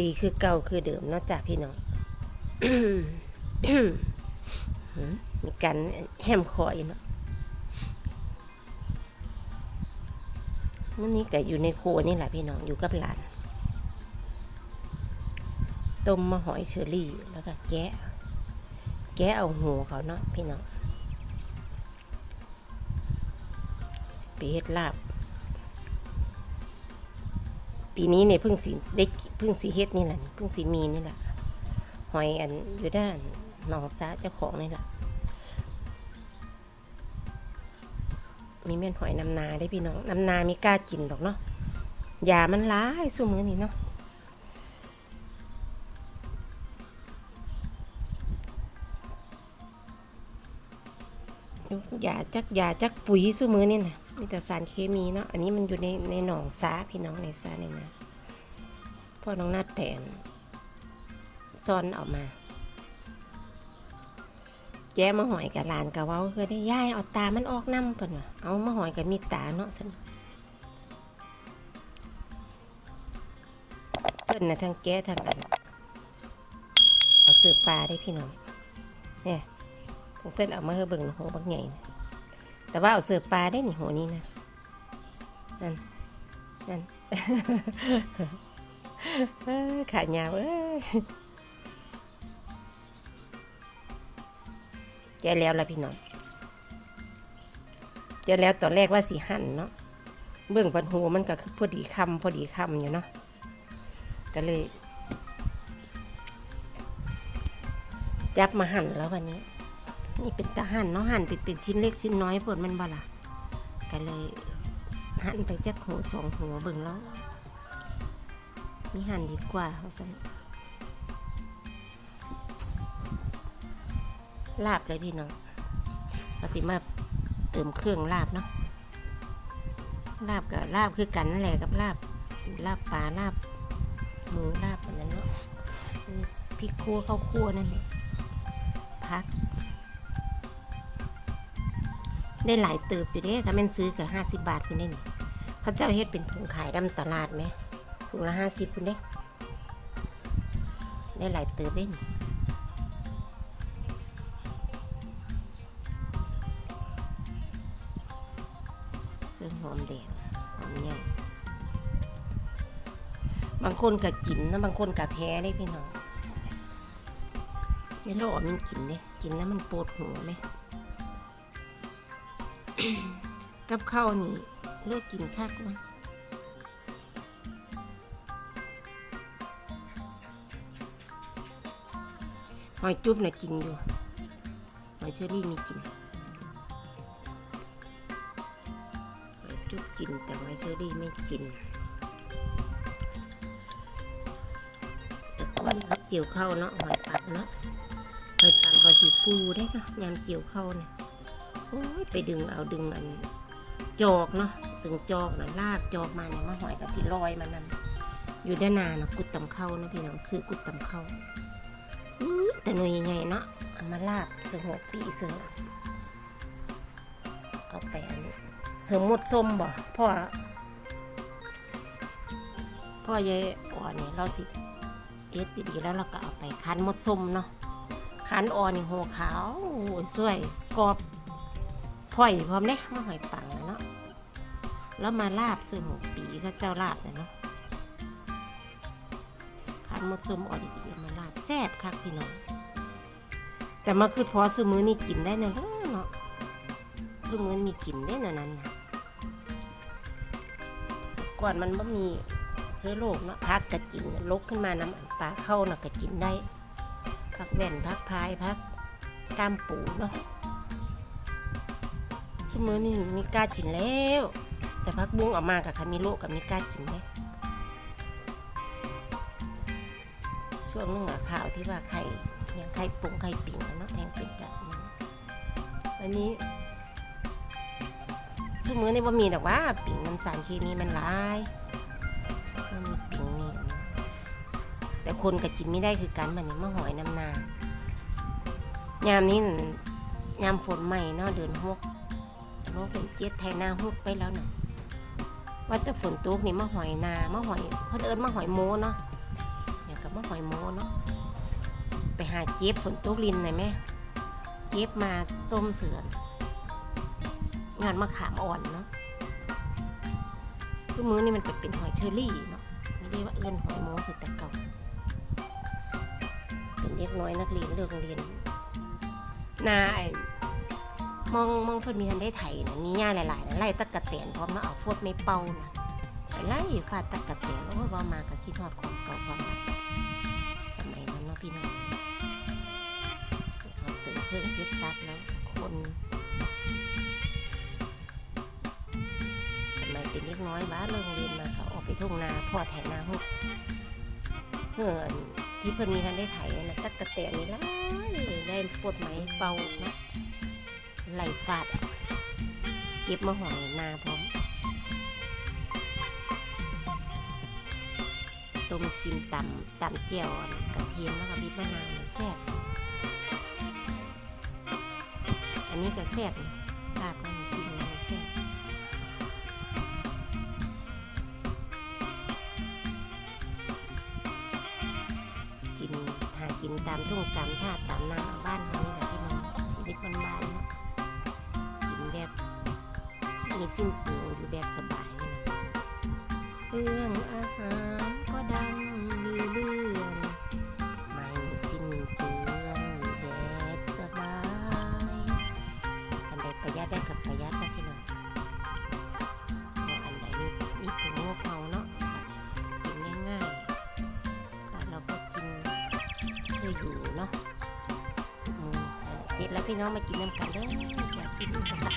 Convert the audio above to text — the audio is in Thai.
ดีคือเก่าคือเดิมนาะจ้ะพี่น้องมีการแฮมคอยเนาะวันนี้ก็อยู่ในครัวนี่แหละพี่น้องอยู่กับหลาน ต้มมะหอยเชอรี่แล้วก็แกะ แกะเอาหัวเขาเนาะพี่น้องสิไปเฮ็ดลาบ ปีนี้เนี่ยเพิ่งสีได้เพิ่งสีเฮ็ดนี่แหละเพิ่งสีมีนี่แหละหอยอันอยู่ด้านหนองซาเจ้าของนี่แหละมีแม่นหอยน้ำนาได้พี่น้องน้ำนามีกล้ากินดอกเนาะยามันร้ายสู้มือนี่เนาะยาจักยาจักปุ๋ยสู้มือนี่นะ มีแต่สารเคมีเนาะ อันนี้มันอยู่ในในหนองซาพี่น้องในซาเนี่ยนะพ่อน้องนัดแผนซ่อนออกมา แย่มาหอยกับหลานกับว้าเคยได้ย่ายเอาตามันออกน้ำเพิ่นว่าเอามาหอยกับมีตาเนาะสันเพิ่นนะทั้งแก้ทั้งอันเอาเสือปลาได้พี่น้องเนี่ยเพิ่นเอามาให้เบิ่งหัวบักใหญ่ แต่ว่าเอาเสือปลาได้นี่หัวนี้นะนั่นนั่นขาดยาวเอ้ยแกะแล้วละพี่น้องแกะแล้วตอนแรกว่าสีหั่นเนาะเบื้องพันหูมันก็คือพอดีคำพอดีคำอยู่เนาะก็เลย จับมาหั่นแล้ววันนี้ นี่เป็นตาหั่นเนาะหั่นเป็นเป็นชิ้นเล็กชิ้นน้อยผลมันบ่ล่ะก็เลยหั่นไปจักหัวสองหัวเบิ่งแล้ว มีหั่นดีกว่าเขาสั่นลาบเลยพี่น้องเราสิมาเติมเครื่องลาบเนาะลาบกับลาบคือกันนั่นแหละกับลาบลาบปลาลาบหมูลาบอันนั้นเนาะพริกคั่วข้าวคั่วนั่นแหละพัก ได้หลายเติบอยู่เด้ถ้าแม่นซื้อกับห้าสิบบาทคุณได้นี่เขาเจ้าเฮ็ดเป็นถุงขายดำตลาดไหมถุงละห้าสิบคุณเด้ได้หลายเติบได้นี่ซึ่งหอมแดงหอมใหญ่บางคนก็กินนะบางคนก็แพ้ได้พี่น้องไม่รู้ว่ามันกินเด้กินแล้วมันปวดหัวไหม กับข้าวนี่เลือกกินคักมั้หอยจุ๊บน่ะกินอยู่หอยเชอรี่มีกินหอยจุ๊บกินแต่หอยเชอรี่ไม่กินแต่ก่อนเขาเกี่ยวเข้าวเนาะหอยปังเนาะหอยปังเขาสีฟูได้เนาะยามเกี่ยวเข้าวเนี่ย โอ้ยไปดึงเอาดึงอันจอกเนาะตึงจอกนะลากจอกมาเนี่ยมาหอยกับสีลอยมานำอยู่ด้านหนานะกุดตำเข้านะพี่น้องซื้อกุดตำเข้าอื้อแต่หน่วยใหญ่ๆเนาะเอามาลาบจะหัวปีเสือเอาไปอันเสริมหมดส้มบ่พ่อพ่อยายอ่อนนี่เราสิเอ็ดดีๆแล้วเราก็เอาไปคั้นหมดส้มเนาะคั้นอ่อนนี่หัวขาวโอ้ยสวยกรอบ พ่อยพร้อมเด้มาหอยปังเนาะแล้วมาลาบส่วนหัวปีก็เจ้าลาบเนาะคั้นมดสมอ่อนดีมาลาบแซ่บคักพี่น้อง แต่มาคือพอซื้อมือนี่กินได้เนาะเนาะซึ่งมันมีกลิ่นได้นะนั้นนะก่อนมันไม่มีเชื้อโรคเนาะพักกระกินลกขึ้นมาน้ำปลาเข้าน่ะกระกินได้พักแว่นพักพายพักกล้ามปูเนาะ ชั่วมือนี่มีกล้ากินแล้ว แต่พักบุ้งออกมากับคามิโลกับมีกล้ากินได้ช่วงนึงอะข่าวที่ว่าไข่ยังไข่ปุงไข่ปิ่งเนาะแทงเป็นกันอันนี้ทุกมื้อนี่ว่ามีแต่ว่าปิ่งมันสารเคมีมันร้ายมันมีปิ่งมีแต่คนก็กินไม่ได้คือกันแบบนี้มะหอยน้ำนายามนี้ยามฝนใหม่เนาะเดือนหก โลกเป็นเจ็ดไทยนาฮุกไปแล้วน่ะว่าแต่ฝนตกนี่มะหอยนามะหอยเพิ่นเอิ้นมะหอยโมเนาะยมะหอยโมเนาะไปหาเก็บฝนตกลินหน่อยไหมเก็บมาต้มเสือนงานมะขามอ่อนเนาะชั่วมือนี่มันเป็นเป็นหอยเชอรี่เนาะไม่ได้ว่าเอื้อนหอยโมคือแต่เก่าเป็นเด็กน้อยนักเรียนเลิกเรียนนาไอ มองมองเพิ่นมีทันได้ไถนะมีหญ้าหลายๆนะไล่ตะกะเตียนพร้อมแล้วเอาฟวดไม่เป่านะไปไล่ฟาดตะกะเตียนโอ้ยว่ามากับคิดทอดความเก่าความรักสมัยนั้นเนาะพี่น้องเอาตื่นเครื่อเซ็ตซับแล้วคนสมัยเป็นเด็กน้อยบ้าเลิกเรียนมาก็ออกไปทุ่งนาพ่อไถนาหุกเพื่อนที่เพิ่นมีทันได้ไถนะตักะเตะนี่ละได้ฟดไหมเป่านะ ไหลฟาดเก็บมาหอยนาพร้อมต้มจิ้มตำตำเจียวกระเทียมแล้วก็พริกมะนาวแซ่บอันนี้ก็แซ่บนะลาบมันสิ่งมันแซ่บกินหากินตามทุ่งตามท่าตามนาบ้านเขา มีสิ้นเปลืองอยู่แบบสบายเรื่องอาหารก็ดังลือเรื่องไม่สิ้นเปลืองอยู่แบบสบายอันใดประหยัดได้กับประหยัดนะพี่น้องพราะอันใดมีมีผงงกเอาเนาะกินง่ายๆแต่เราก็กินเคยอยู่เนาะเสร็จแล้วพี่น้องมากินน้ำกันเด้ออยากกินภาษา